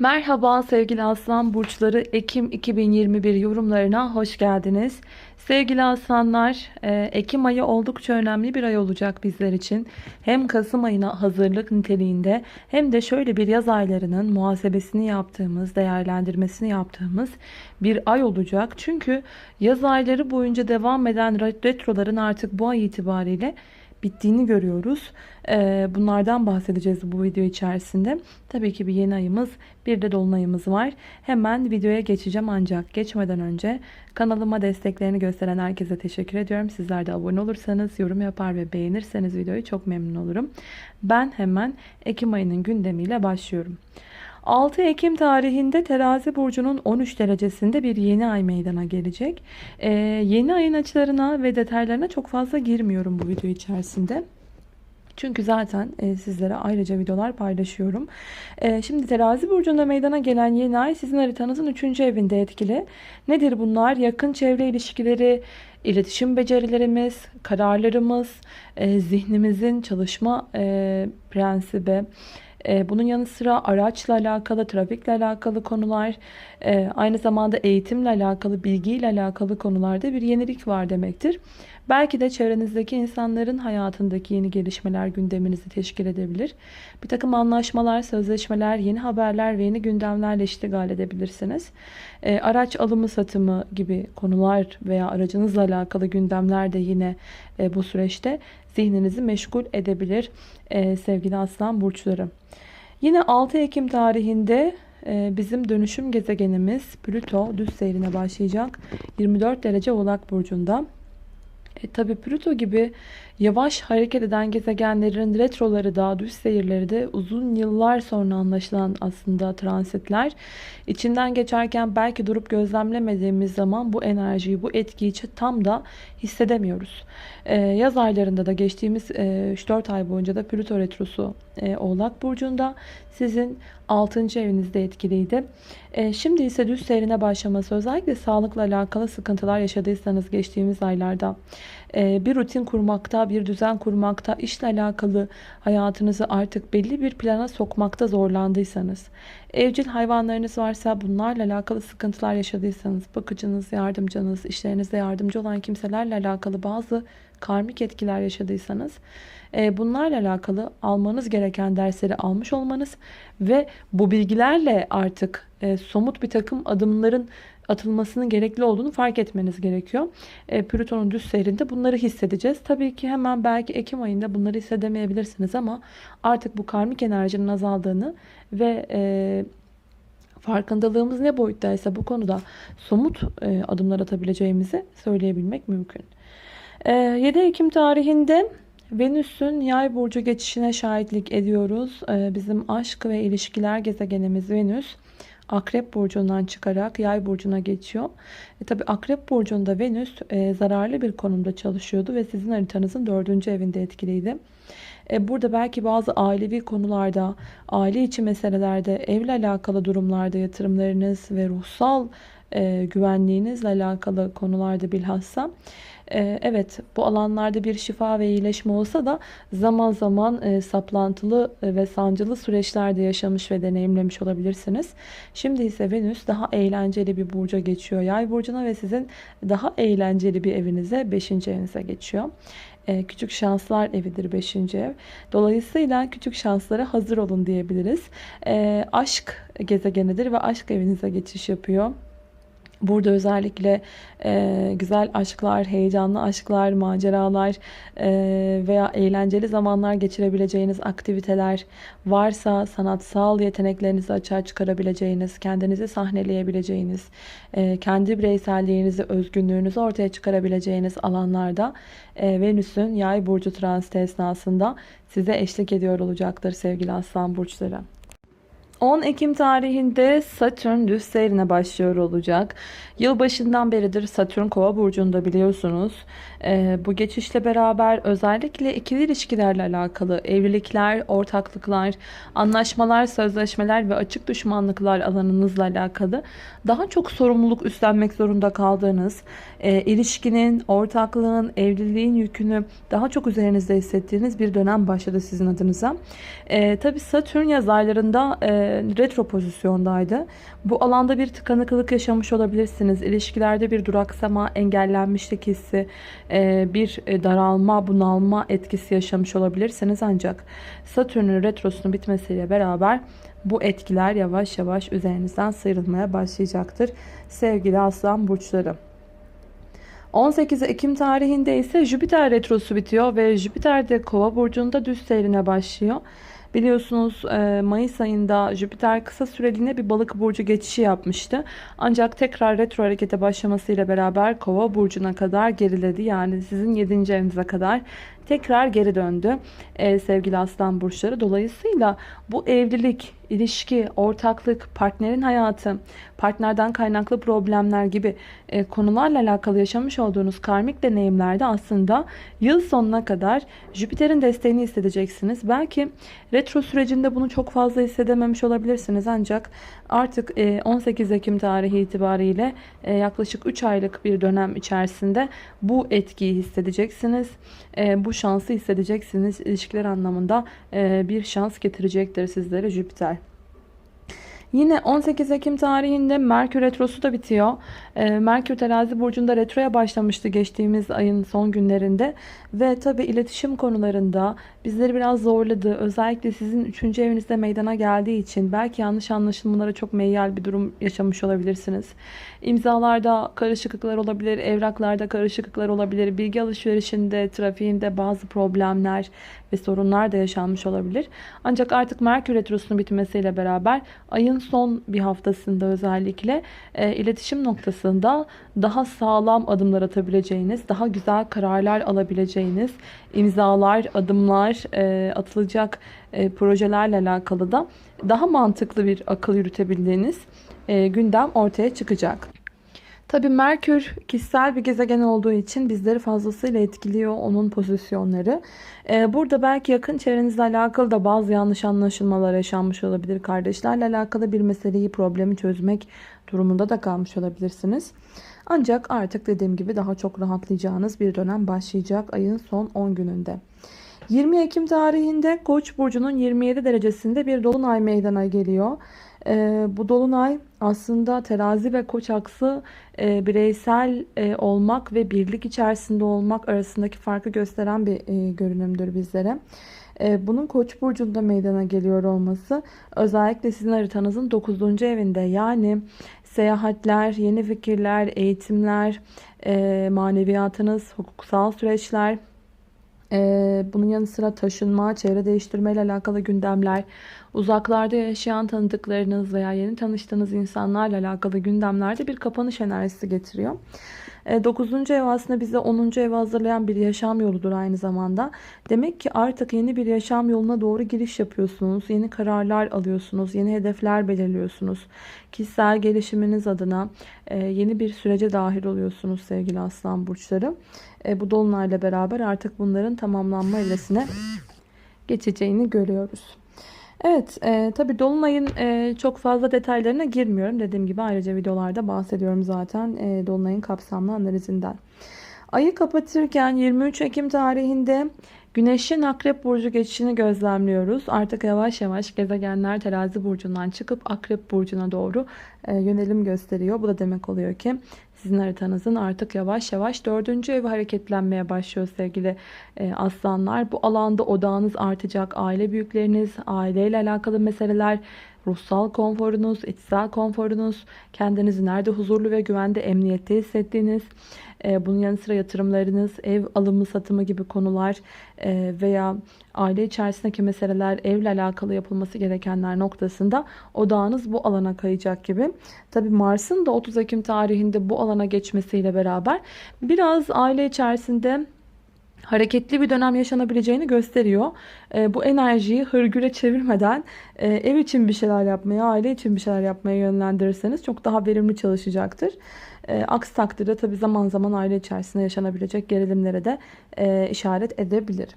Merhaba sevgili aslan burçları Ekim 2021 yorumlarına hoş geldiniz. Sevgili aslanlar e, Ekim ayı oldukça önemli bir ay olacak bizler için. Hem Kasım ayına hazırlık niteliğinde hem de şöyle bir yaz aylarının muhasebesini yaptığımız, değerlendirmesini yaptığımız bir ay olacak. Çünkü yaz ayları boyunca devam eden retroların artık bu ay itibariyle bittiğini görüyoruz. Ee, bunlardan bahsedeceğiz bu video içerisinde. Tabii ki bir yeni ayımız, bir de dolunayımız var. Hemen videoya geçeceğim ancak geçmeden önce kanalıma desteklerini gösteren herkese teşekkür ediyorum. Sizler de abone olursanız, yorum yapar ve beğenirseniz videoyu çok memnun olurum. Ben hemen Ekim ayının gündemiyle başlıyorum. 6 Ekim tarihinde terazi burcunun 13 derecesinde bir yeni ay meydana gelecek. Ee, yeni ayın açılarına ve detaylarına çok fazla girmiyorum bu video içerisinde. Çünkü zaten e, sizlere ayrıca videolar paylaşıyorum. E, şimdi terazi burcunda meydana gelen yeni ay sizin haritanızın 3. evinde etkili. Nedir bunlar? Yakın çevre ilişkileri, iletişim becerilerimiz, kararlarımız, e, zihnimizin çalışma e, prensibi, e, bunun yanı sıra araçla alakalı, trafikle alakalı konular, e, aynı zamanda eğitimle alakalı, bilgiyle alakalı konularda bir yenilik var demektir. Belki de çevrenizdeki insanların hayatındaki yeni gelişmeler gündeminizi teşkil edebilir. Bir takım anlaşmalar, sözleşmeler, yeni haberler ve yeni gündemlerle iştigal edebilirsiniz. E, araç alımı satımı gibi konular veya aracınızla alakalı gündemler de yine e, bu süreçte zihninizi meşgul edebilir e, sevgili aslan burçları. Yine 6 Ekim tarihinde e, bizim dönüşüm gezegenimiz Plüto düz seyrine başlayacak. 24 derece Oğlak Burcu'nda. E, Tabi Plüto gibi yavaş hareket eden gezegenlerin retroları da düz seyirleri de uzun yıllar sonra anlaşılan aslında transitler. İçinden geçerken belki durup gözlemlemediğimiz zaman bu enerjiyi, bu etkiyi tam da hissedemiyoruz. E, yaz aylarında da geçtiğimiz e, 3-4 ay boyunca da Plüto retrosu e, Oğlak Burcu'nda sizin 6. evinizde etkiliydi. E, şimdi ise düz seyrine başlaması özellikle sağlıkla alakalı sıkıntılar yaşadıysanız geçtiğimiz aylarda e, bir rutin kurmakta, bir düzen kurmakta, işle alakalı hayatınızı artık belli bir plana sokmakta zorlandıysanız, evcil hayvanlarınız varsa bunlarla alakalı sıkıntılar yaşadıysanız, bakıcınız, yardımcınız, işlerinizde yardımcı olan kimselerle alakalı bazı karmik etkiler yaşadıysanız, e, bunlarla alakalı almanız gereken dersleri almış olmanız ve bu bilgilerle artık e, somut bir takım adımların atılmasının gerekli olduğunu fark etmeniz gerekiyor. E, Plüton'un düz seyrinde bunları hissedeceğiz. Tabii ki hemen belki Ekim ayında bunları hissedemeyebilirsiniz ama artık bu karmik enerjinin azaldığını ve e, farkındalığımız ne boyuttaysa bu konuda somut e, adımlar atabileceğimizi söyleyebilmek mümkün. E, 7 Ekim tarihinde Venüs'ün yay burcu geçişine şahitlik ediyoruz. E, bizim aşk ve ilişkiler gezegenimiz Venüs. Akrep burcundan çıkarak yay burcuna geçiyor. E tabi Akrep burcunda Venüs e, zararlı bir konumda çalışıyordu ve sizin haritanızın dördüncü evinde etkiliydi. E, burada belki bazı ailevi konularda, aile içi meselelerde, evle alakalı durumlarda yatırımlarınız ve ruhsal e, güvenliğinizle alakalı konularda bilhassa ee, evet bu alanlarda bir şifa ve iyileşme olsa da zaman zaman e, saplantılı e, ve sancılı süreçlerde yaşamış ve deneyimlemiş olabilirsiniz. Şimdi ise Venüs daha eğlenceli bir burca geçiyor. Yay burcuna ve sizin daha eğlenceli bir evinize 5. evinize geçiyor. E, küçük şanslar evidir 5. ev. Dolayısıyla küçük şanslara hazır olun diyebiliriz. Aşk gezegenidir ve aşk evinize geçiş yapıyor. Burada özellikle e, güzel aşklar, heyecanlı aşklar, maceralar e, veya eğlenceli zamanlar geçirebileceğiniz aktiviteler varsa sanatsal yeteneklerinizi açığa çıkarabileceğiniz, kendinizi sahneleyebileceğiniz, e, kendi bireyselliğinizi, özgünlüğünüzü ortaya çıkarabileceğiniz alanlarda e, Venüs'ün yay burcu transiti esnasında size eşlik ediyor olacaktır sevgili aslan burçları. 10 Ekim tarihinde Satürn düz seyrine başlıyor olacak. Yılbaşından beridir Satürn kova burcunda biliyorsunuz. Ee, bu geçişle beraber özellikle ikili ilişkilerle alakalı evlilikler, ortaklıklar, anlaşmalar, sözleşmeler ve açık düşmanlıklar alanınızla alakalı daha çok sorumluluk üstlenmek zorunda kaldığınız, e, ilişkinin, ortaklığın, evliliğin yükünü daha çok üzerinizde hissettiğiniz bir dönem başladı sizin adınıza. E, Tabi Satürn yaz aylarında e, retro pozisyondaydı. Bu alanda bir tıkanıklık yaşamış olabilirsiniz. İlişkilerde bir duraksama, engellenmişlik hissi, e, bir e, daralma, bunalma etkisi yaşamış olabilirsiniz. Ancak Satürn'ün retrosunun bitmesiyle beraber bu etkiler yavaş yavaş üzerinizden sıyrılmaya başlayacaktır. Sevgili aslan burçları. 18 Ekim tarihinde ise Jüpiter retrosu bitiyor ve Jüpiter de Kova burcunda düz seyrine başlıyor. Biliyorsunuz e, Mayıs ayında Jüpiter kısa süreliğine bir balık burcu geçişi yapmıştı. Ancak tekrar retro harekete başlamasıyla beraber Kova burcuna kadar geriledi. Yani sizin 7. evinize kadar tekrar geri döndü ee, sevgili aslan burçları. Dolayısıyla bu evlilik, ilişki, ortaklık, partnerin hayatı, partnerden kaynaklı problemler gibi e, konularla alakalı yaşamış olduğunuz karmik deneyimlerde aslında yıl sonuna kadar Jüpiter'in desteğini hissedeceksiniz. Belki retro sürecinde bunu çok fazla hissedememiş olabilirsiniz ancak artık e, 18 Ekim tarihi itibariyle e, yaklaşık 3 aylık bir dönem içerisinde bu etkiyi hissedeceksiniz. E, bu şansı hissedeceksiniz. İlişkiler anlamında e, bir şans getirecektir sizlere Jüpiter. Yine 18 Ekim tarihinde Merkür Retrosu da bitiyor. Merkür terazi burcunda retroya başlamıştı geçtiğimiz ayın son günlerinde. Ve tabi iletişim konularında bizleri biraz zorladı. Özellikle sizin 3. evinizde meydana geldiği için belki yanlış anlaşılmalara çok meyyal bir durum yaşamış olabilirsiniz. İmzalarda karışıklıklar olabilir, evraklarda karışıklıklar olabilir, bilgi alışverişinde, trafiğinde bazı problemler ve sorunlar da yaşanmış olabilir. Ancak artık Merkür Retrosu'nun bitmesiyle beraber ayın son bir haftasında özellikle e, iletişim noktasında daha sağlam adımlar atabileceğiniz, daha güzel kararlar alabileceğiniz, imzalar, adımlar e, atılacak e, projelerle alakalı da daha mantıklı bir akıl yürütebildiğiniz e, gündem ortaya çıkacak. Tabii Merkür kişisel bir gezegen olduğu için bizleri fazlasıyla etkiliyor onun pozisyonları. Ee, burada belki yakın çevrenizle alakalı da bazı yanlış anlaşılmalar yaşanmış olabilir. Kardeşlerle alakalı bir meseleyi, problemi çözmek durumunda da kalmış olabilirsiniz. Ancak artık dediğim gibi daha çok rahatlayacağınız bir dönem başlayacak ayın son 10 gününde. 20 Ekim tarihinde Koç burcunun 27 derecesinde bir dolunay meydana geliyor. E, bu dolunay aslında terazi ve koç aksı e, bireysel e, olmak ve birlik içerisinde olmak arasındaki farkı gösteren bir e, görünümdür bizlere. E, bunun koç burcunda meydana geliyor olması özellikle sizin haritanızın 9. evinde yani seyahatler, yeni fikirler, eğitimler, e, maneviyatınız, hukuksal süreçler, ee, bunun yanı sıra taşınma, çevre değiştirme ile alakalı gündemler, uzaklarda yaşayan tanıdıklarınız veya yeni tanıştığınız insanlarla alakalı gündemlerde bir kapanış enerjisi getiriyor. 9. E, ev aslında bize 10. ev hazırlayan bir yaşam yoludur aynı zamanda. Demek ki artık yeni bir yaşam yoluna doğru giriş yapıyorsunuz. Yeni kararlar alıyorsunuz. Yeni hedefler belirliyorsunuz. Kişisel gelişiminiz adına e, yeni bir sürece dahil oluyorsunuz sevgili aslan burçları. E, bu dolunayla beraber artık bunların tamamlanma evresine geçeceğini görüyoruz. Evet e, tabi Dolunay'ın e, çok fazla detaylarına girmiyorum. Dediğim gibi ayrıca videolarda bahsediyorum zaten e, Dolunay'ın kapsamlı analizinden. Ayı kapatırken 23 Ekim tarihinde Güneşin Akrep Burcu geçişini gözlemliyoruz. Artık yavaş yavaş gezegenler terazi burcundan çıkıp Akrep Burcu'na doğru e, yönelim gösteriyor. Bu da demek oluyor ki sizin haritanızın artık yavaş yavaş dördüncü evi hareketlenmeye başlıyor sevgili e, aslanlar. Bu alanda odağınız artacak. Aile büyükleriniz, aileyle alakalı meseleler, ruhsal konforunuz, içsel konforunuz, kendinizi nerede huzurlu ve güvende, emniyette hissettiğiniz, e, bunun yanı sıra yatırımlarınız, ev alımı satımı gibi konular e, veya aile içerisindeki meseleler, evle alakalı yapılması gerekenler noktasında odağınız bu alana kayacak gibi. Tabi Mars'ın da 30 Ekim tarihinde bu alana geçmesiyle beraber biraz aile içerisinde hareketli bir dönem yaşanabileceğini gösteriyor. E, bu enerjiyi hırgüre çevirmeden e, ev için bir şeyler yapmaya, aile için bir şeyler yapmaya yönlendirirseniz çok daha verimli çalışacaktır. E, aksi takdirde tabi zaman zaman aile içerisinde yaşanabilecek gerilimlere de e, işaret edebilir.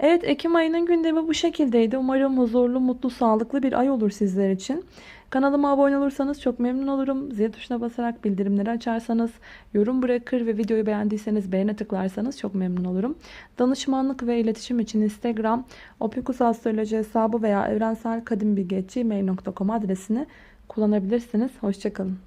Evet Ekim ayının gündemi bu şekildeydi. Umarım huzurlu, mutlu, sağlıklı bir ay olur sizler için. Kanalıma abone olursanız çok memnun olurum. Zil tuşuna basarak bildirimleri açarsanız, yorum bırakır ve videoyu beğendiyseniz beğene tıklarsanız çok memnun olurum. Danışmanlık ve iletişim için Instagram, opikusastroloji hesabı veya evrenselkadimbilgi.gmail.com adresini kullanabilirsiniz. Hoşçakalın.